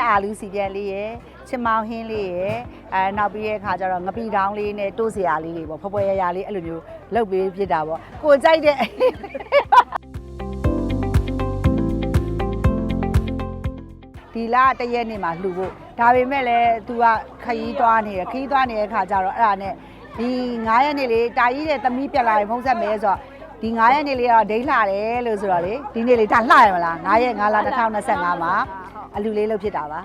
က်အာလူစီပြန်လေးရယ်ချင်မောင်ဟင်းလေးရယ်အဲနောက်ပြီးရဲ့အခါကျတော့ငပီတောင်းလေးနဲ့တိုးစရာလေးတွေပေါ့ဖွယ်ဖွယ်ရရလေးအဲ့လိုမျိုးလုပ်ပေးဖြစ်တာပေါ့ကိုကြိုက်တဲ့ဒီလတရက်နေ့မှာလှူဖို့ဒါပေမဲ့လည်း तू ကခရီးသွားနေတယ်ခရီးသွားနေတဲ့ခါကျတော့အဲ့ဒါနဲ့ဒီ9ရက်နေ့လေးတာကြီးတဲ့သမီးပြက်လာရင်ဖုံးဆက်မဲဆိုတော့ဒီ9ရက်နေ့လေးကတော့ဒိန်းလှတယ်လို့ဆိုတော့လေဒီနေ့လေးဒါလှရမလား9ရက်9လ2025မှာ အလူလေးလုပ်ဖြစ်တာပါ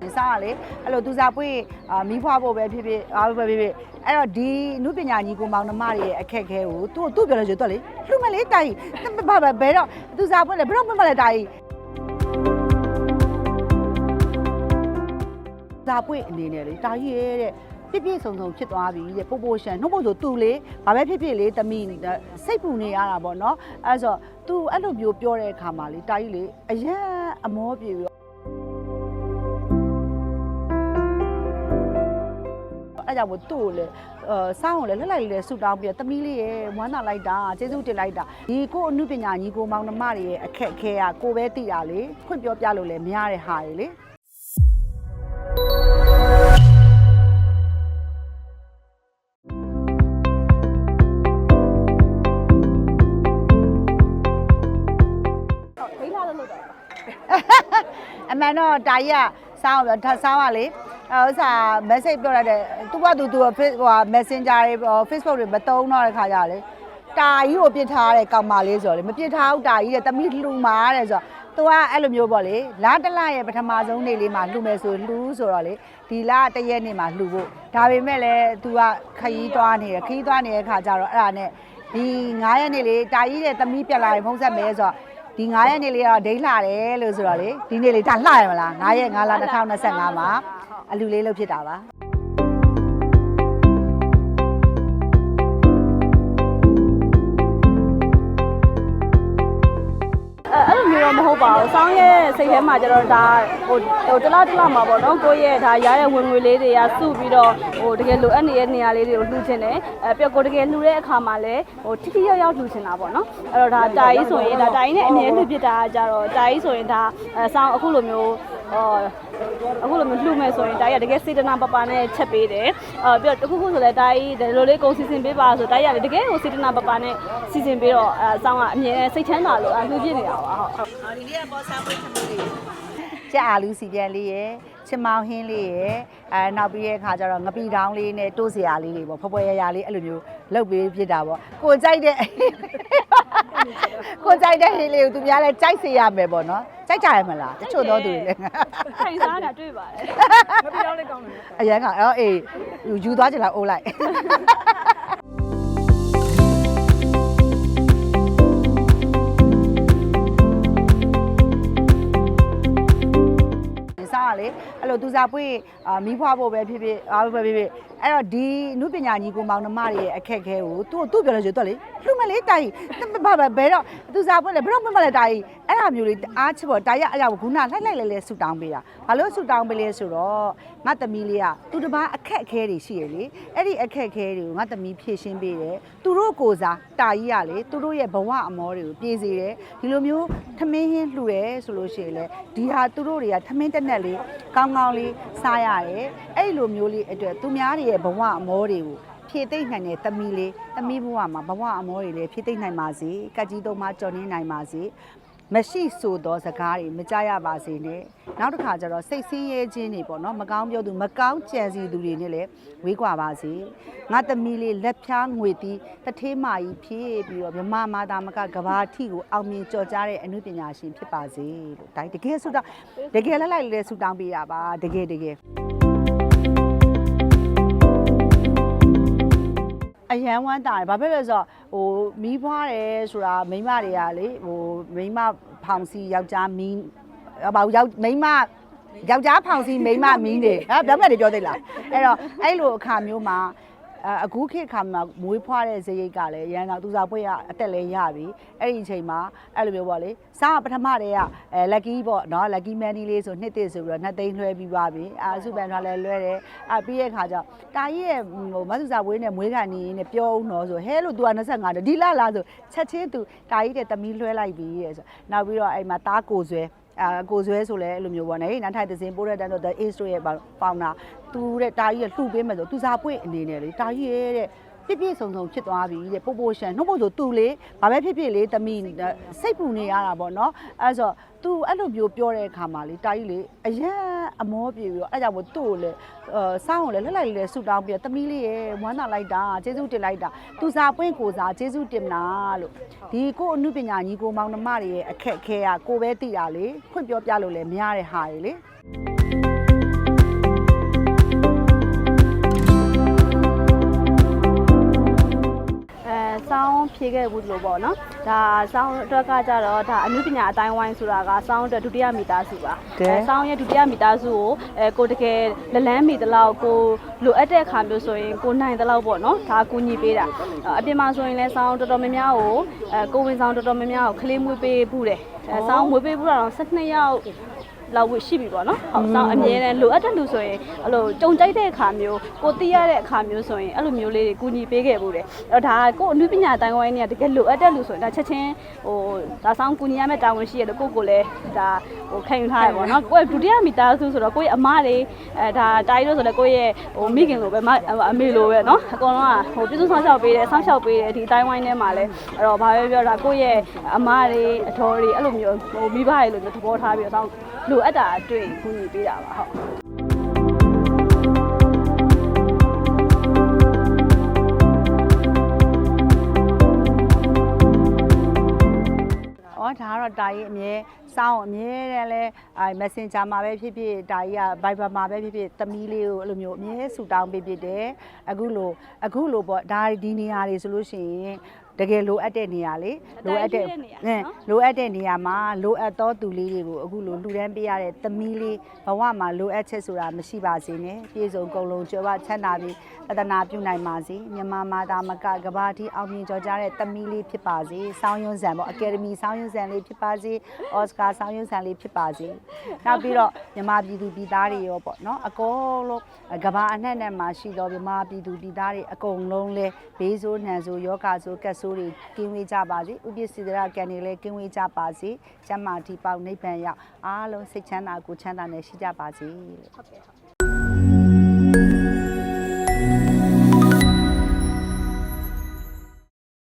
ဒီစားကလေအဲ့လိုသူစားပွေးအာမီးဖွားဖို့ပဲဖြစ်ဖြစ်အားပဲဖြစ်ဖြစ်အဲ့တော့ဒီနုပညာညီကိုမောင်နှမတွေရဲ့အခက်အခဲကိုသူ့သူ့ပြောလို့ဆိုတော့လေလှူမလေးတိုင်ဘာဘာဘယ်တော့သူစားပွေးလေဘယ်တော့မှမလဲတိုင်စားပွေးအနေနဲ့လေတာကြီးရဲ့တဲ့ ပြည့်ပြည့်စုံစုံဖြစ်သွားပြီတဲ့ပို့ပို့ရှန်နှုတ်ဖို့ဆိုသူလေဘာပဲဖြစ်ဖြစ်လေတမိစိတ်ပူနေရတာပေါ့နော်အဲ့ဆို तू အဲ့လိုမျိုးပြောတဲ့အခါမှာလေတာကြီးလေအရန်အမောပြေပြီးတော့အဲ့ကြောင့်မို့သူ့ကိုလည်းအဲစောင်းကိုလည်းလှက်လိုက်လေးဆူတောင်းပြီးတော့တမီးလေးရဲ့ဝမ်းသာလိုက်တာကျေးဇူးတင်လိုက်တာဒီကိုအမှုပညာညီကိုမောင်နှမတွေရဲ့အခက်အခဲကကိုပဲသိတာလေခွင့်ပြောပြလို့လည်းမရတဲ့ဟာတွေလေ မှန်တော့တာကြီးကစောင်းပြောထားစောင်းကလေအဲဥစ္စာ message ပြောရတဲ့သူကသူသူဟိုဟာ messenger တွေ Facebook တွေမတုံးတော့တဲ့ခါကြလေတာကြီးကိုပြစ်ထားတဲ့ကောင်မလေးဆိုတော့လေမပြစ်ထားဘူးတာကြီးတဲ့တမိလှူမာတဲ့ဆိုတော့သူကအဲ့လိုမျိုးပေါ့လေလားတလရဲ့ပထမဆုံးနေ့လေးမှာလှူမယ်ဆိုလှူဆိုတော့လေဒီလတရက်နေ့မှာလှူဖို့ဒါပေမဲ့လည်း तू ကခရီးသွားနေတယ်ခရီးသွားနေတဲ့ခါကျတော့အဲ့ဒါနဲ့ဒီ9ရက်နေ့လေးတာကြီးတဲ့တမိပြက်လာရင်ဖုံးဆက်မဲဆိုတော့ ဒီ9ရက်နေ့လေးကတော့ဒိန်းလှတယ်လို့ဆိုတော့လေဒီနေ့လေးဒါလှရမလား9ရက်9လ2025မှာအလူလေးလုပ်ဖြစ်တာပါ တော့မဟုတ်ပါဘူး။စောင်းရဲ့စိတ်ထဲမှာကျတော့ဒါဟိုဟိုတလားတလားမှာပေါ့နော်။ကိုယ့်ရဲ့ဒါရတဲ့ဝင်ငွေလေးတွေကစုပြီးတော့ဟိုတကယ်လိုအပ်နေတဲ့နေရာလေးတွေကိုလှူချင်တယ်။အဲပြကိုတကယ်လှူတဲ့အခါမှာလည်းဟိုထိထိရောက်ရောက်လှူချင်တာပေါ့နော်။အဲ့တော့ဒါတာကြီးဆိုရင်ဒါတာကြီးနဲ့အမြဲလှူဖြစ်တာကြတော့တာကြီးဆိုရင်ဒါအဲစောင်းအခုလိုမျိုး ဟောအခုလိုမျိုးလှူမယ်ဆိုရင်တာကြီးကတကယ်စေတနာပပနဲ့ချက်ပေးတယ်။အော်ပြီးတော့တခုခုဆိုလည်းတာကြီးဒီလိုလေးကုန်စီစဉ်ပေးပါဆိုတာကြီးကလည်းတကယ်ကိုစေတနာပပနဲ့စီစဉ်ပေးတော့အဲစောင်းကအမြဲစိတ်ချမ်းသာလို့အလှူဖြစ်နေတာပါဟုတ်ဟုတ်အော်ဒီနေ့ကပေါ်စားပွင့်ချမှုလေးကြက်အာလူစီပြန်လေးရယ်ချင်မောင်ဟင်းလေးရယ်အဲနောက်ပြီးရဲ့အခါကျတော့ငပီတောင်းလေးနဲ့တိုးစရာလေးတွေပေါ့ဖွယ်ဖွယ်ရရလေးအဲ့လိုမျိုးလုပ်ပေးဖြစ်တာပေါ့ကိုကြိုက်တဲ့ ကိုကြိုက်တဲ့ဟင်းလေးကိုသူများလဲကြိုက်စေရမယ်ပေါ့နော်ကြိုက်ကြရမလားတချို့သောသူတွေလည်းခိုင်စားတာတွေ့ပါတယ်မပြောင်းလေးကောင်းတယ်အရန်ကအော်အေးယူသွားကြလားအိုးလိုက်စားရလေအဲ့လိုသူစားပွေးအာမီးဖွားဖို့ပဲဖြစ်ဖြစ်အားပဲဖြစ်ဖြစ်အဲ့တော့ဒီနုပညာညီကိုမောင်နှမတွေရဲ့အခက်အခဲကိုသူ့သူ့ပြောလို့ဆိုတော့လေလှူမလေးတိုင်ဘာဘာဘယ်တော့သူစားပွေးလေဘယ်တော့မှမလဲတိုင်အဲ့ဒါမျိုးလေးအားချပေါ့တိုင်ရအဲ့ဒါကိုခုနလှိုက်လိုက်လဲလဲဆူတောင်းပေးတာဘာလို့ဆူတောင်းပေးလဲဆိုတော့ငါသမီးလေးကသူတစ်ပါးအခက်အခဲတွေရှိရလေအဲ့ဒီအခက်အခဲတွေကိုငါသမီးဖြည့်ရှင်းပေးတယ်သူတို့ကိုစားတာကြီးရလေသူတို့ရဲ့ဘဝအမောတွေကိုပြေးစေတယ်ဒီလိုမျိုးထမင်းဟင်းလှူတယ်ဆိုလို့ရှိရင်လေဒီဟာသူတို့တွေကထမင်းတက်နက်လေးကောင်းကောင်းလေးစားရတယ်အဲ့လိုမျိုးလေးအတွက်သူများတွေရဲ့ဘဝအမောတွေကိုဖြည့်သိမ့်နိုင်တဲ့သမီးလေးသမီးဘဝမှာဘဝအမောတွေလည်းဖြည့်သိမ့်နိုင်ပါစေကတ်ကြီးသုံးပါကြော်နေနိုင်ပါစေမရှိဆိုသောစကားတွေမကြရပါစေနဲ့နောက်တစ်ခါကျတော့စိတ်ဆင်းရဲခြင်းတွေပေါ့နော်မကောင်းပြောသူမကောင်းကြံစီသူတွေနဲ့လည်းဝေးကွာပါစေငါသမီးလေးလက်ဖြားငွေတီးတထေးမာကြီးဖြည့်ပြီးတော့မြမမာတာမကကဘာထီကိုအောင်မြင်ကြော်ကြားတဲ့အမှုပညာရှင်ဖြစ်ပါစေလို့ဒါတကယ်ဆုတောင်းတကယ်လက်လိုက်လဲဆုတောင်းပေးတာပါတကယ်တကယ် အရန်ဝမ်းတာတယ်ဘာဖြစ်လဲဆိုတော့ဟိုမီးဖွားတယ်ဆိုတာမိန်းမတွေကလေဟိုမိန်းမဖောင်စီယောက်ျားမီးအဘာယောက်မိန်းမယောက်ျားဖောင်စီမိန်းမမီးနေဟာဗျာမက်တွေပြောသေးလားအဲ့တော့အဲ့လိုအခါမျိုးမှာ အအခုခေတ်ခါမှာမွေးဖွားတဲ့ဇရိတ်ကလည်းရန်တော့သူစားပွဲကအသက်လည်းရပြီအဲ့ဒီအချိန်မှာအဲ့လိုမျိုးပေါ့လေစားကပထမတည်းကအဲ lucky ပေါ့နော် lucky money လေးဆိုနှစ်တစ်ဆိုပြီးတော့နှစ်သိန်းလွှဲပြီးပါပြီအာစုပန်ထွားလည်းလွှဲတယ်အာပြီးရဲ့ခါကျတော့တာကြီးရဲ့ဟိုမသူစားပွဲနဲ့မွေးကန်နေနဲ့ပြောအောင်တော့ဆိုဟဲလို့ तू က25တဒီလာလာဆိုချက်ချင်း तू တာကြီးတဲ့သမီးလွှဲလိုက်ပြီရဲ့ဆိုနောက်ပြီးတော့အဲ့မှာတားကိုဆွဲ အာကိုဆွဲဆိုလဲအဲ့လိုမျိုးပေါ့နော်နောက်ထိုင်သစင်ပိုးတဲ့တန်းတော့ the ace ရဲ့ပေါင်တာသူတဲ့တာကြီးကလှူပေးမယ်ဆိုသူစားပွင့်အနေနဲ့လေတာကြီးရဲ့တဲ့ ပြည့်ပြည့်စုံစုံဖြစ်သွားပြီတဲ့ပို့ပို့ရှန်နှုတ်ဖို့ဆိုသူလေဘာပဲဖြစ်ဖြစ်လေတမီစိတ်ပူနေရတာပေါ့နော်အဲ့ဆို तू အဲ့လိုမျိုးပြောတဲ့အခါမှာလေတာကြီးလေအရန်အမောပြေပြီးတော့အဲ့ကြောင့်မို့သူ့ကိုလေအဲစောင်းကိုလေလှက်လိုက်လေဆူတောင်းပြီးတော့တမီလေးရဲ့ဝမ်းသာလိုက်တာကျေးဇူးတင်လိုက်တာသူစားပွင့်ကိုစားကျေးဇူးတင်တာလို့ဒီကိုအမှုပညာညီကိုမောင်နှမတွေရဲ့အခက်အခဲကကိုပဲသိတာလေဖွင့်ပြောပြလို့လည်းမရတဲ့ဟာတွေလေ ဖြေခဲ့ဘူးလို့ပေါ့နော်ဒါစောင်းအတွက်ကကြတော့ဒါအနုပညာအတိုင်းဝိုင်းဆိုတာကစောင်းအတွက်ဒုတိယမိသားစုပါကဲစောင်းရဲ့ဒုတိယမိသားစုကိုအဲကိုတကယ်လလန်းမိတလောက်ကိုလိုအပ်တဲ့အခါမျိုးဆိုရင်ကိုနိုင်တလောက်ပေါ့နော်ဒါကူညီပေးတာအပြင်မှာဆိုရင်လည်းစောင်းတော်တော်များများကိုအဲကိုဝင်ဆောင်တော်တော်များများကိုခလေးမွေးပေးဘူးတယ်အဲစောင်းမွေးပေးဘူးတော့12ယောက် လောက်ဝရှိပြီပေါ့နော်ဟုတ်စောင်းအမြဲတမ်းလိုအပ်တဲ့လူဆိုရင်အဲ့လိုကြုံကြိုက်တဲ့အခါမျိုးကိုသိရတဲ့အခါမျိုးဆိုရင်အဲ့လိုမျိုးလေးတွေကူညီပေးခဲ့ဘူးတယ်အဲ့တော့ဒါကကို့အမှုပညာတိုင်းဝိုင်းနေတကယ်လိုအပ်တဲ့လူဆိုရင်ဒါချက်ချင်းဟိုဒါဆောင်ကူညီရမယ့်တာဝန်ရှိရလို့ကိုယ့်ကိုယ်လည်းဒါဟိုခံယူထားရပေါ့နော်ကိုယ့်ရဲ့ဒုတိယမိသားစုဆိုတော့ကိုယ့်ရဲ့အမတွေအဲဒါတာကြီးလို့ဆိုလည်းကိုယ့်ရဲ့ဟိုမိခင်လိုပဲမအမေလိုပဲနော်အကုန်လုံးကဟိုပြည့်စုံဆောင်ရှောက်ပေးတယ်ဆောင်းရှောက်ပေးတယ်ဒီအတိုင်းဝိုင်းထဲမှာလည်းအဲ့တော့ဘာပဲပြောတာကိုယ့်ရဲ့အမတွေအတော်တွေအဲ့လိုမျိုးဟိုမိဘတွေလိုမျိုးသဘောထားပြီးတော့လိုအပ်တာအတွေ့ကူညီပေးတာပါဟုတ်။ အော်ဒါကတော့တာကြီးအမြဲစောင်းအမြဲတမ်းလဲအဲ Messenger မှာပဲဖြစ်ဖြစ်တာကြီးက Viber မှာပဲဖြစ်ဖြစ်သမီးလေးကိုအဲ့လိုမျိုးအမြဲဆူတောင်းပေးဖြစ်တယ်။အခုလိုအခုလိုပေါ့ဒါဒီနေရာတွေဆိုလို့ရှိရင် တကယ်လိုအပ်တဲ့နေရာလေလိုအပ်တဲ့အတိုင်းရှိတဲ့နေရာအဲနော်လိုအပ်တဲ့နေရာမှာလိုအပ်သောသူလေးတွေကိုအခုလိုလှူဒန်းပေးရတဲ့သမီးလေးဘဝမှာလိုအပ်ချက်ဆိုတာမရှိပါစေနဲ့ပြည့်စုံကုန်လုံးကြွယ်ဝချမ်းသာပြီးအသနာပြုနိုင်ပါစေမြန်မာမာတာမကကဘာတီအောင်မြင်ကြော်ကြားတဲ့သမီးလေးဖြစ်ပါစေစောင်းရွန်းစံပေါ့အကယ်ဒမီစောင်းရွန်းစံလေးဖြစ်ပါစေအော်စကာစောင်းရွန်းစံလေးဖြစ်ပါစေနောက်ပြီးတော့မြန်မာပြည်သူပြည်သားတွေရောပေါ့နော်အကုန်လုံးကဘာအနှံ့နဲ့မှာရှိတော့မြန်မာပြည်သူပြည်သားတွေအကုန်လုံးလဲဘေးဆိုးနှံဆိုးယောဂဆိုးကက်ဆိုးတွေကင်းဝေးကြပါစေဥပ္ပစ္စည်းဒရကံတွေလည်းကင်းဝေးကြပါစေကျမ်းမာတိပေါက်နိဗ္ဗာန်ရောက်အားလုံးစိတ်ချမ်းသာကိုယ်ချမ်းသာနဲ့ရှိကြပါစေလို့ဟုတ်ကဲ့ဟုတ်